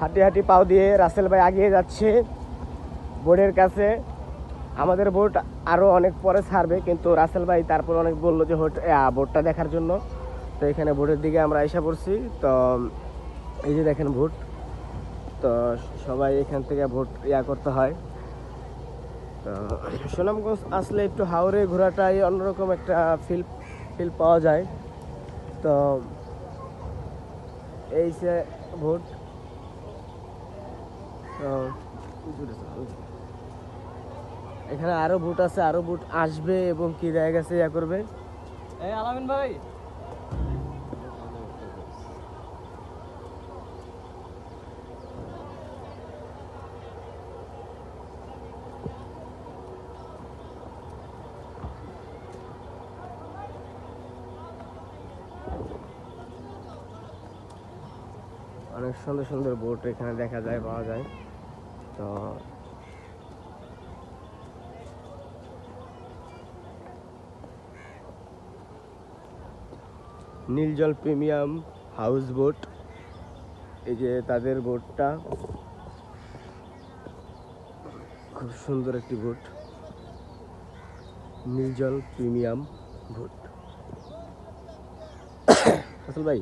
হাঁটি হাঁটি পাও দিয়ে রাসেল ভাই আগিয়ে যাচ্ছে বোর্ডের কাছে। আমাদের বোট আরও অনেক পরে ছাড়বে, কিন্তু রাসেল ভাই তারপর অনেক বলল যে বোটটা দেখার জন্য। তো এখানে বোটের দিকে আমরা এসে পড়ছি। তো এই যে দেখেন ভোট তো সবাই এখান থেকে ভোট ইয়া করতে হয়। তো সুনামগঞ্জ আসলে একটু হাওড়ে ঘোরাটাই অন্যরকম একটা ফিল ফিল পাওয়া যায়। তো এই যে ভোট এখানে আরও বুট আছে আরও বুট আসবে এবং কি জায়গা গেছে ইয়া করবে। এই আলামিন ভাই। অনেক সুন্দর সুন্দর বোট এখানে দেখা যায় পাওয়া যায়। তো নীলজল প্রিমিয়াম হাউস বোট, এই যে তাদের বোটটা। খুব সুন্দর একটি বোট। নীলজল premium boat. আসল ভাই